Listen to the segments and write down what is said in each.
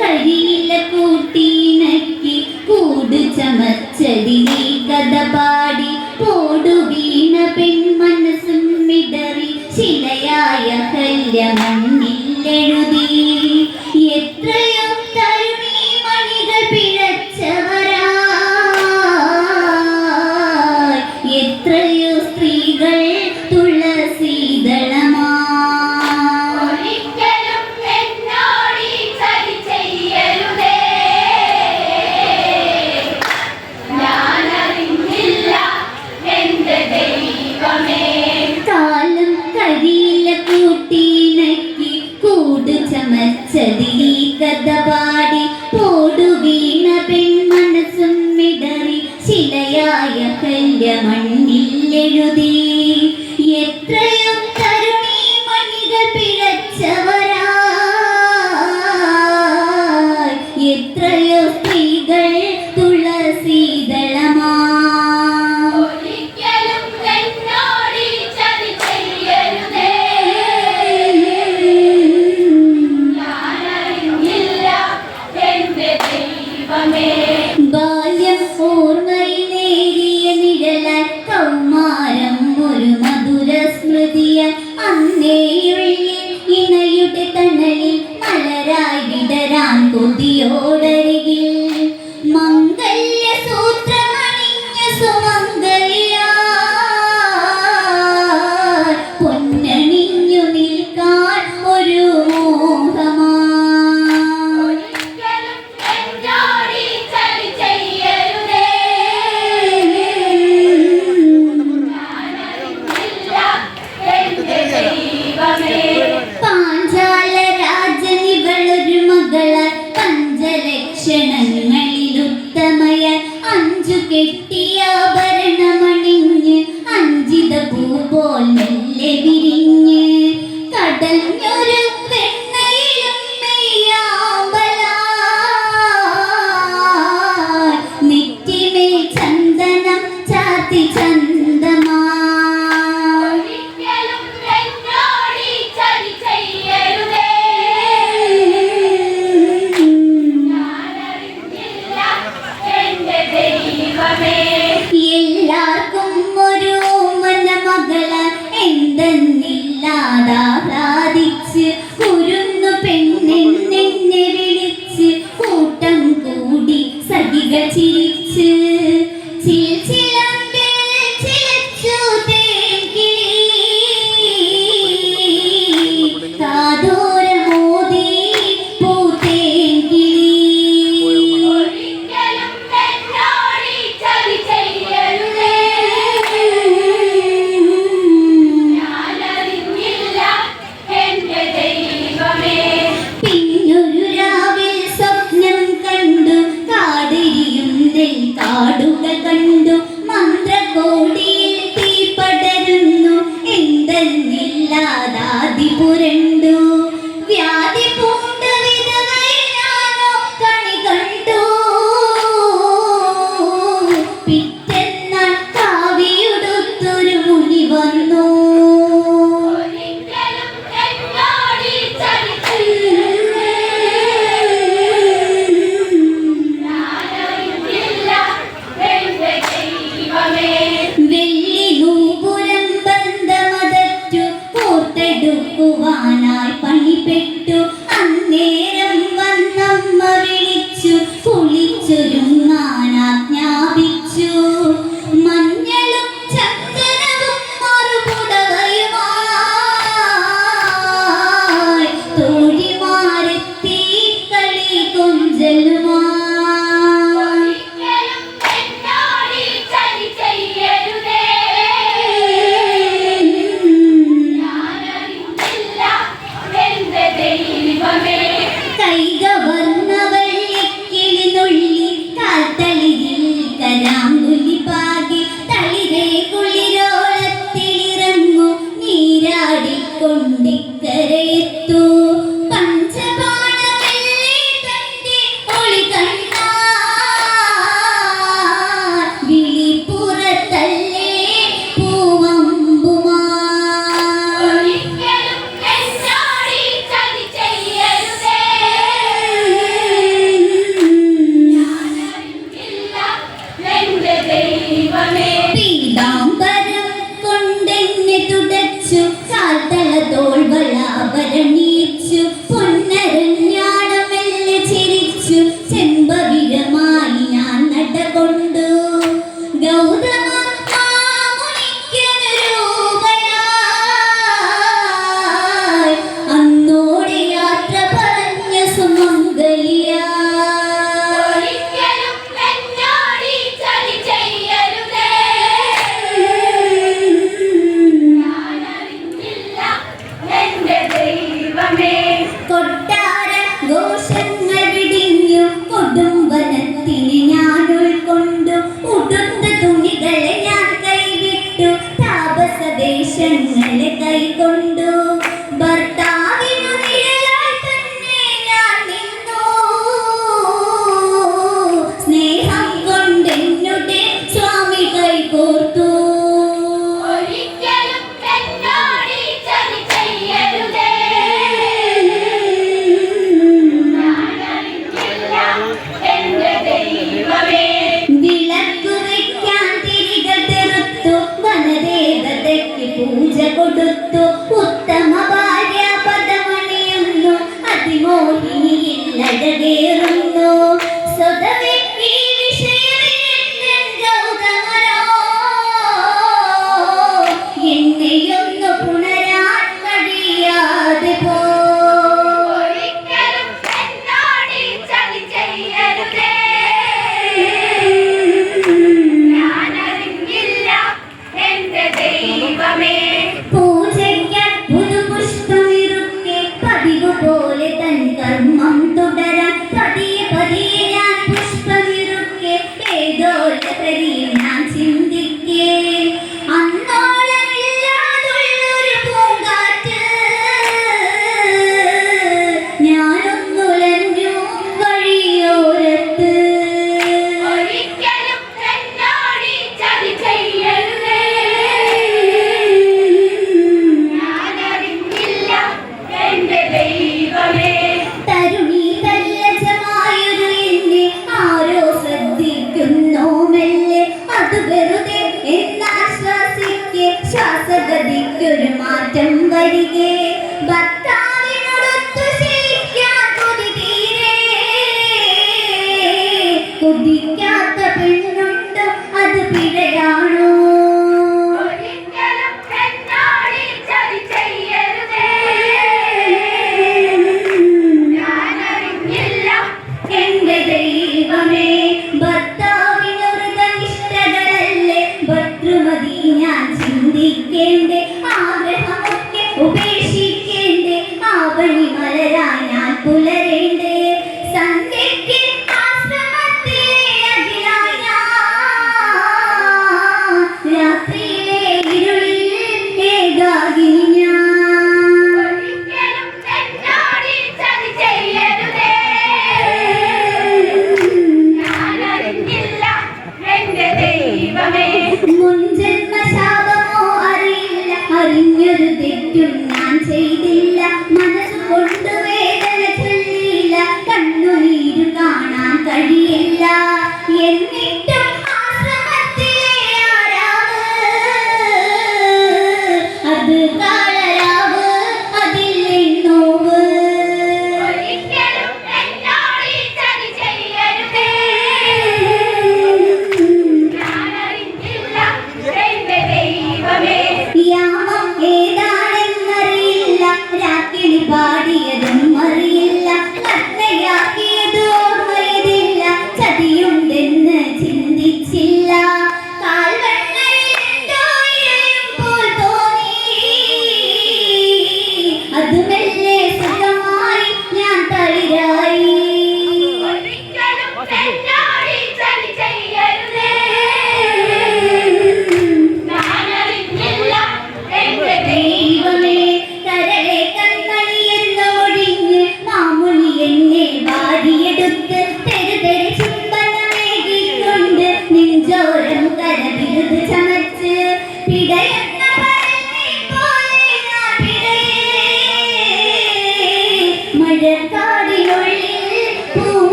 കരിയില്ല കൂട്ടീനക്കി കൂട് ചമച്ചടി നീ കഥ പാടി. പോടു വീണ പെൺ പെൺമനസ്സും മിടറി ശിലയായ കല്യമണ്ണില്ലെഴുതി തന്റെ മണ്ണിലെഴുതി എത്രയും തരുണി മണികൾ പിഴച്ചവരാ സ്ത്രീകൾ തുളസീതളമാ ദൈവമേ. വിരിഞ്ഞ് കടഞ്ഞൊരു ഒഴുക്കുവാനായി പള്ളി പെട്ടു കഴിയില്ല എന്നിട്ടും അത് കാളരാവ് അതിൽ നോവ് യാമം ഏതാണെന്നറിയില്ല. രാത്രി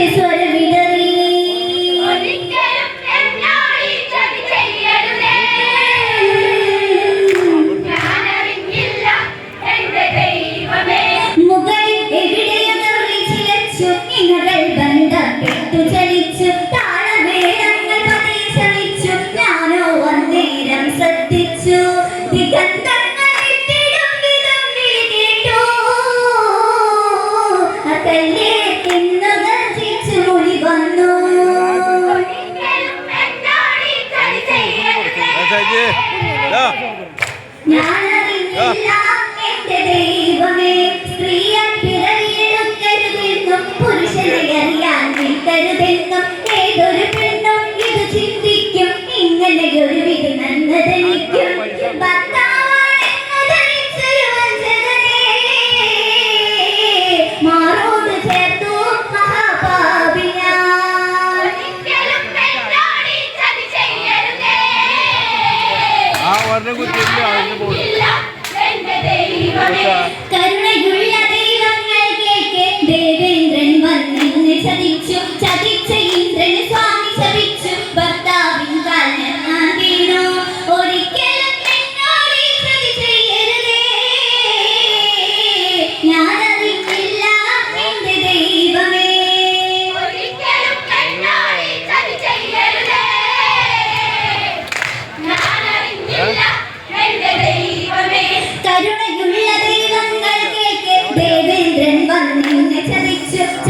చేసేశ్వరి 明天你，亲的，